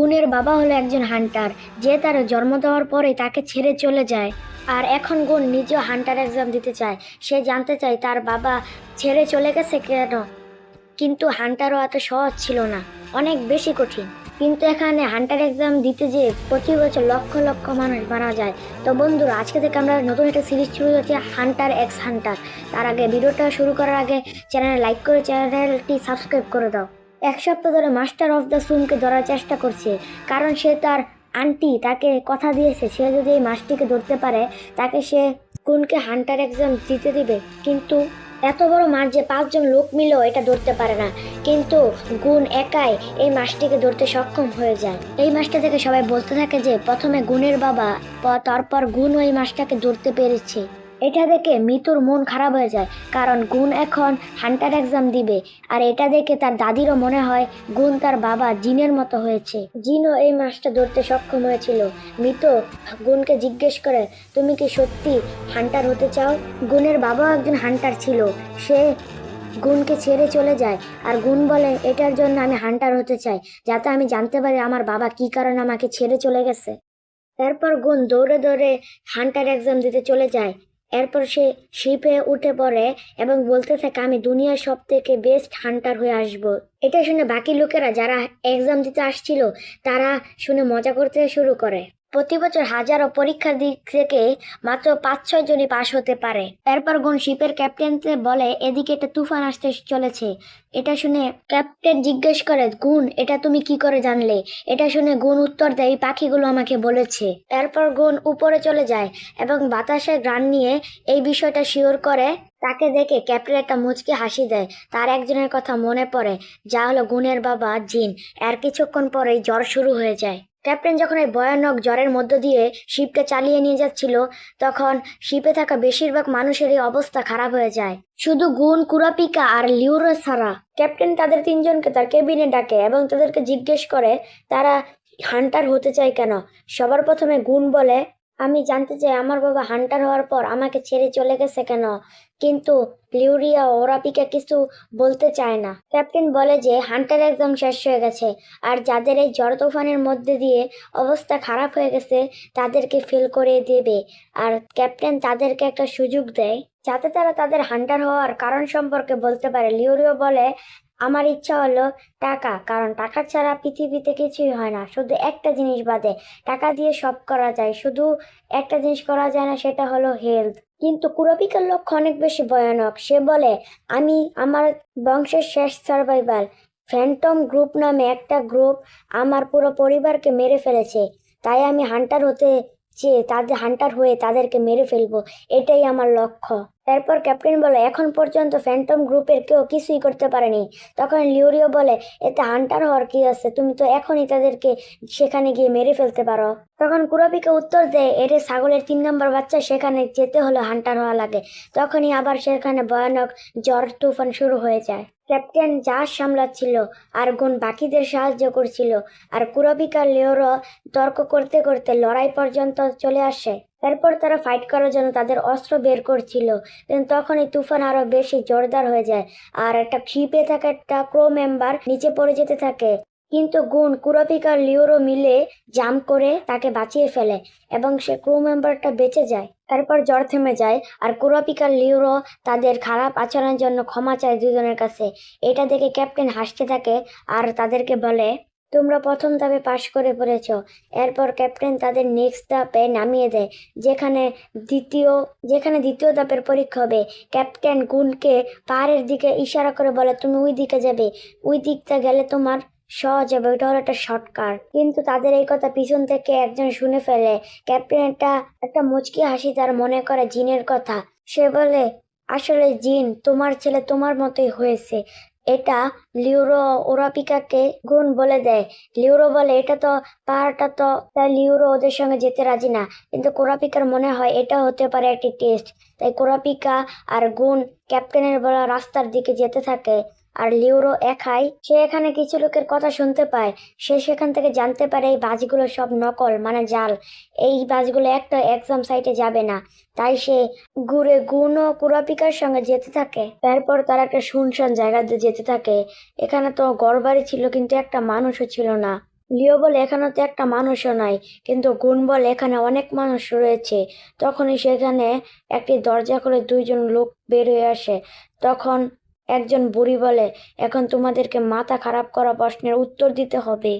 গুণের বাবা হলো একজন হান্টার, যে তার জন্ম দেওয়ার পরে তাকে ছেড়ে চলে যায়। আর এখন গুণ নিজেও হান্টার এক্সাম দিতে চায়। সে জানতে চায় তার বাবা ছেড়ে চলে গেছে কেন? কিন্তু হান্টারও এত সহজ ছিল না। অনেক বেশি কঠিন। কিন্তু এখানে হান্টার এক্সাম দিতে যে প্রতি বছর লক্ষ লক্ষ মানুষ মারা যায়। তো বন্ধুরা, আজকে থেকে আমরা নতুন একটা সিরিজ শুরু হচ্ছে হান্টার এক্স হান্টার তার আগে ভিডিওটা শুরু করার আগে চ্যানেল লাইক করে চ্যানেলটি সাবস্ক্রাইব করে দাও। এক সপ্তাহ ধরে মাস্টার অফ দ্য সুমকে ধরার চেষ্টা করছে। কারণ সে তার আন্টি তাকে কথা দিয়েছে, সে যদি এই মাছটিকে ধরতে পারে, তাকে সে গুণকে হান্টার এক্সাম দিতে দিবে। কিন্তু এত বড় মাছ যে পাঁচজন লোক মিলেও এটা ধরতে পারে না। কিন্তু গুণ একাই এই মাছটিকে ধরতে সক্ষম হয়ে যায়। এই মাছটা থেকে সবাই বলতে থাকে যে, প্রথমে গুণের বাবা তারপর গুণ ওই মাছটাকে ধরতে পেরেছে। এটা দেখে মিতুর মন খারাপ হয়ে যায়, কারণ গুণ এখন হান্টার এক্সাম দিবে। আর এটা দেখে তার দাদিরও মনে হয় গুণ তার বাবা জিনের মতো হয়েছে। জিনও এই মাছটা ধরতে সক্ষম হয়েছিল। মিত গুণকে জিজ্ঞেস করে, তুমি কি সত্যি হান্টার হতে চাও? গুণের বাবাও একজন হান্টার ছিল। সে গুণকে ছেড়ে চলে যায়। আর গুণ বলে, এটার জন্য আমি হান্টার হতে চাই, যাতে আমি জানতে পারি আমার বাবা কি কারণে আমাকে ছেড়ে চলে গেছে। এরপর গুণ দৌড়ে দৌড়ে হান্টার এক্সাম দিতে চলে যায়। এরপর সে শিপে উঠে পড়ে এবং বলতে থাকে, আমি দুনিয়ার সব থেকে বেস্ট হান্টার হয়ে আসব। এটা শুনে বাকি লোকেরা যারা এক্সাম দিতে আসছিল, তারা শুনে মজা করতে শুরু করে। প্রতি বছর হাজারো পরীক্ষার দিক থেকে মাত্র পাঁচ ছয় জনই পাশ হতে পারে। এরপর গুণ শিপের ক্যাপ্টেনকে বলে, এদিকে একটা তুফান আসতে চলেছে। এটা শুনে ক্যাপ্টেন জিজ্ঞেস করে গুণ এটা তুমি কি করে জানলে? এটা শুনে গুণ উত্তর দেয়, "এই পাখিগুলো আমাকে বলেছে। এরপর গুণ উপরে চলে যায় এবং বাতাসে গ্রান নিয়ে এই বিষয়টা শিওর করে। তাকে দেখে ক্যাপ্টেন একটা মুচকি হাসি দেয়। তার একজনের কথা মনে পড়ে, যা হলো গুণের বাবা জিন। এর কিছুক্ষণ পরেই জ্বর শুরু হয়ে যায়। ক্যাপ্টেন যখন এই ভয়ানক জ্বরের মধ্য দিয়ে শিপটা চালিয়ে নিয়ে যাচ্ছিল, তখন শিপে থাকা বেশিরভাগ মানুষেরই অবস্থা খারাপ হয়ে যায়। শুধু গুণ কুরাপিকা আর লিউরো সারা ক্যাপ্টেন তাদের তিনজনকে তার কেবিনে ডাকে এবং তাদেরকে জিজ্ঞেস করে, তারা হান্টার হতে চায় কেন? সবার প্রথমে গুণ বলে আমি জানতে চাই, আমার বাবা হান্টার হওয়ার পর আমাকে ছেড়ে চলে গেছে কেন? কিন্তু লিউরিয়া ওরাপিকা কিছু বলতে চায় না। ক্যাপ্টেন বলে যে, হান্টার একদম শেষ হয়ে গেছে, আর যাদের এই ঝড় তুফানের মধ্যে দিয়ে অবস্থা খারাপ হয়ে গেছে, তাদেরকে ফেল করে দেবে। আর ক্যাপ্টেন তাদেরকে একটা সুযোগ দেয়, যাতে তারা তাদের হান্টার হওয়ার কারণ সম্পর্কে বলতে পারে। লিওরিও বলে আমার ইচ্ছা হলো টাকা, কারণ টাকা ছাড়া পৃথিবীতে কিছুই হয় না। শুধু একটা জিনিস বাদে, টাকা দিয়ে সব করা যায়। শুধু একটা জিনিস করা যায় না, সেটা হলো হেলথ কিন্তু কুরপিকার লক্ষ্য অনেক বেশি ভয়ানক। সে বলে, আমি আমার বংশের শেষ সার্ভাইভাল ফ্যান্টম গ্রুপ নামে একটা গ্রুপ আমার পুরো পরিবারকে মেরে ফেলেছে। তাই আমি হান্টার হতে চেয়ে তাদের হান্টার হয়ে তাদেরকে মেরে ফেলব, এটাই আমার লক্ষ্য। এরপর ক্যাপ্টেন বলে, এখন পর্যন্ত ফ্যান্টম গ্রুপের কেউ কিছুই করতে পারেনি। তখন লিওরিও বলে, এতে হান্টার হওয়ার কি আছে? তুমি তো এখনই তাদেরকে সেখানে গিয়ে মেরে ফেলতে পারো। তখন কুরাপিকে উত্তর দেয়, এর ছাগলের তিন নম্বর বাচ্চা, সেখানে যেতে হলে হান্টার হওয়া লাগে। তখনই আবার সেখানে ভয়ানক জ্বর তুফান শুরু হয়ে যায়। ক্যাপ্টেন জাহাজ সামলাচ্ছিল আর গুণ বাকিদের সাহায্য করছিল, আর কুরবিকা লেওরও তর্ক করতে করতে লড়াই পর্যন্ত চলে আসে। এরপর তারা ফাইট করার জন্য তাদের অস্ত্র বের করছিল। তখন এই তুফান আরও বেশি জোরদার হয়ে যায়, আর একটা ক্ষিপে থাকা একটা ক্রো মেম্বার নিচে পড়ে যেতে থাকে। কিন্তু গুণ কুরপিকার লিওরো মিলে জাম করে তাকে বাঁচিয়ে ফেলে এবং সে ক্রু মেম্বারটা বেঁচে যায়। তারপর জ্বর থেমে যায় আর কুরপিকার লিওরো তাদের খারাপ আচরণের জন্য ক্ষমা চায় দুজনের কাছে। এটা দেখে ক্যাপ্টেন হাসতে থাকে আর তাদেরকে বলে, তোমরা প্রথম ধাপে পাশ করে পড়েছ। এরপর ক্যাপ্টেন তাদের নেক্সট ধাপে নামিয়ে দেয়। যেখানে দ্বিতীয় যেখানে দ্বিতীয় ধাপের পরীক্ষা হবে। ক্যাপ্টেন গুনকে পাহাড়ের দিকে ইশারা করে বলে, তুমি ওই দিকে যাবে। ওই দিকটা গেলে তোমার সহজ হবে ওইটা হলো একটা শর্টকাট কিন্তু তাদের এই কথা পিছন থেকে একজন শুনে ফেলে। ক্যাপ্টেন একটা একটা মুচকি হাসি তার মনে করে জিনের কথা। সে বলে, আসলে জিন, তোমার ছেলে তোমার মতোই হয়েছে। এটা লিউরো ওরাপিকাকে গুণ বলে দেয়। লিউরো বলে, এটা তো, পাহাড়টা তো, তাই লিউরো ওদের সঙ্গে যেতে রাজি না। কিন্তু কোরাপিকার মনে হয় এটা হতে পারে একটি টেস্ট তাই কোরাপিকা আর গুণ ক্যাপ্টেনের বলা রাস্তার দিকে যেতে থাকে। আর লিউরো একাই, সে এখানে কিছু লোকের কথা শুনতে পায়। সে সেখান থেকে জানতে পারে এই বাজগুলো সব নকল মানে জাল। এই বাজগুলো একটা এক্সাম সাইটে যাবে না। তাই সে ঘুরে গুণ ও কুরাপিকার সঙ্গে যেতে থাকে। তারপর তারা একটা শুনশান জায়গাতে যেতে থাকে। এখানে তো গড়বাড়ি ছিল, কিন্তু একটা মানুষও ছিল না। লিও বলে, এখানে তো একটা মানুষও নাই, কিন্তু গুণ বলে, এখানে অনেক মানুষ রয়েছে। তখনই সেখানে একটি দরজা খুলে দুইজন লোক বেরিয়ে আসে। তখন একজন বুড়ি বলে এখন তোমাদেরকে মাথা খারাপ করা প্রশ্নের উত্তর দিতে হবে।